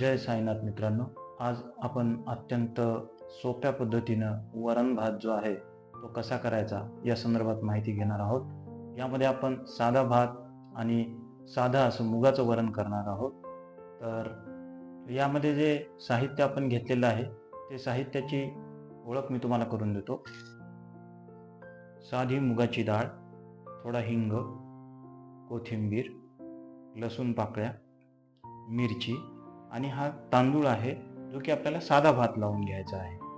जय साईनाथ मित्रांनो. आज आपण अत्यंत सोप्या पद्धतीनं वरण भात जो आहे तो कसा करायचा या संदर्भात माहिती घेणार आहोत. यामध्ये आपण साधा भात आणि साधा असं मुगाचं वरण करणार आहोत. तर यामध्ये जे साहित्य आपण घेतलेलं आहे ते साहित्याची ओळख मी तुम्हाला करून देतो. साधी मुगाची डाळ थोडा हिंग कोथिंबीर लसूण पाकळ्या मिरची आणि हा तांदूळ आहे जो की आपल्याला साधा भात लावून घ्यायचा आहे.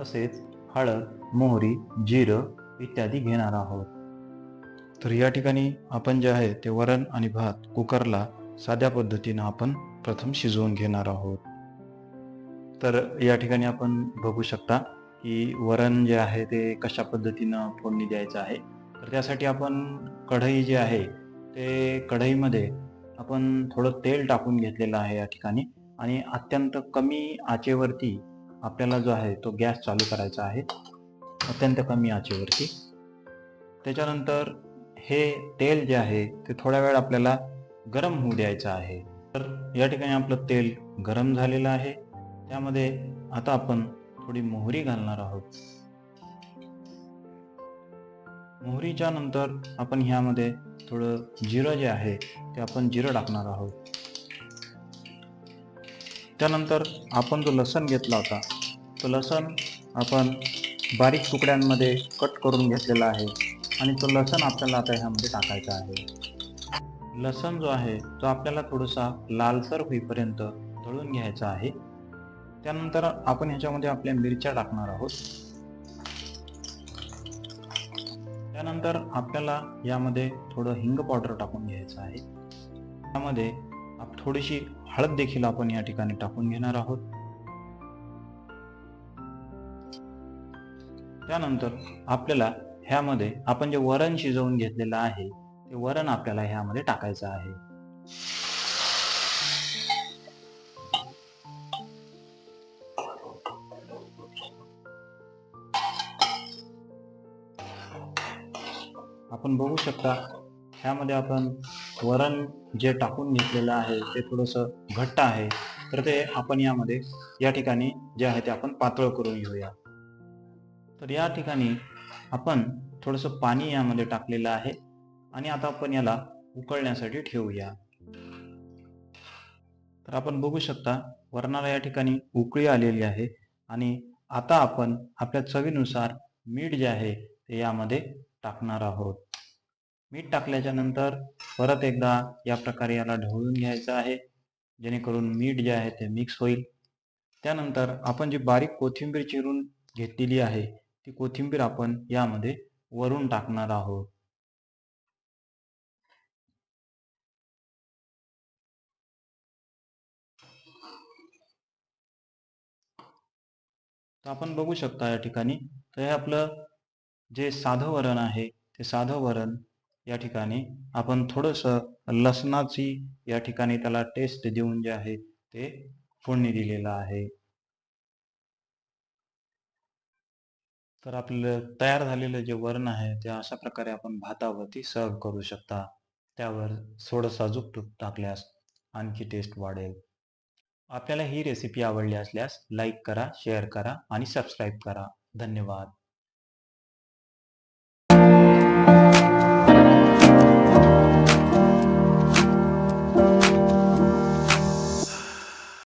तसेच हळद मोहरी जिरं इत्यादी घेणार आहोत. तर या ठिकाणी आपण जे आहे ते वरण आणि भात कुकरला साध्या पद्धतीनं आपण प्रथम शिजवून घेणार आहोत. तर या ठिकाणी आपण बघू शकता की वरण जे आहे ते कशा पद्धतीनं फोडणी द्यायचं आहे. तर त्यासाठी आपण कढई जे आहे ते कढईमध्ये आपण थोडं तेल टाकून घेतलेलं आहे या ठिकाणी आणि अत्यंत कमी आचेवरती आपल्याला जो आहे तो गॅस चालू करायचा आहे. अत्यंत कमी आचेवरती. त्याच्यानंतर हे तेल जे आहे ते थोड्या वेळ आपल्याला गरम होऊ द्यायचं आहे. तर या ठिकाणी आपलं तेल गरम झालेलं आहे. त्यामध्ये आता आपण थोडी मोहरी घालणार आहोत. मोहरीच्या नंतर आपण ह्यामध्ये थोडं जिरं जे आहे ते आपण जिरं टाकणार आहोत. त्यानंतर आपण जो लसण घेतला होता तो लसण आपण बारीक तुकड्यांमध्ये कट करून घेतलेला आहे आणि तो लसण आपल्याला आता ह्यामध्ये टाकायचा आहे. लसण जो आहे तो आपल्याला थोडासा लालसर होईपर्यंत तळून घ्यायचा आहे. त्यानंतर आपण ह्याच्यामध्ये आपल्या मिरच्या टाकणार आहोत. त्यानंतर आपल्याला यामध्ये थोडं हिंग पावडर टाकून घ्यायचं आहे. त्यामध्ये आप- थोडीशी हळद देखील आपण या ठिकाणी टाकून घेणार आहोत. त्यानंतर आपल्याला ह्यामध्ये आपण जे वरण शिजवून घेतलेलं आहे ते वरण आपल्याला ह्यामध्ये टाकायचं आहे. आपण बघू शकता ह्यामध्ये आपण वरण जे टाकून घेतलेलं आहे ते थोडंसं घट्ट आहे. तर ते आपण यामध्ये या ठिकाणी जे आहे ते आपण पातळ करून घेऊया. तर या ठिकाणी आपण थोडंसं पाणी यामध्ये टाकलेलं आहे आणि आता आपण याला उकळण्यासाठी ठेवूया. तर आपण बघू शकता वरणाला या ठिकाणी उकळी आलेली आहे आणि आता आपण आपल्या चवीनुसार मीठ जे आहे ते यामध्ये टाकणार आहोत. मीठ टाकल्याच्या नंतर परत एकदा या प्रकारे याला ढवळून घ्यायचं आहे. जेणेकरून मीठ जे आहे ते मिक्स होईल. त्यानंतर आपण जी बारीक कोथिंबीर चिरून घेतलेली आहे ती कोथिंबीर आपण यामध्ये वरून टाकणार आहोत. तर आपण बघू शकता या ठिकाणी तर हे आपलं जे साधं वरण आहे ते साधं वरण या ठिकाणी आपण थोडंसं लसणाची या ठिकाणी त्याला टेस्ट देऊन जे आहे ते फोडणी दिलेलं आहे. तर आपलं तयार झालेलं जे वरण आहे ते अशा प्रकारे आपण भातावरती सर्व करू शकता. त्यावर थोडंसं साजूक तूप टाकल्यास आणखी टेस्ट वाढेल. आपल्याला ही रेसिपी आवडली असल्यास लाईक करा शेअर करा आणि सबस्क्राईब करा. धन्यवाद.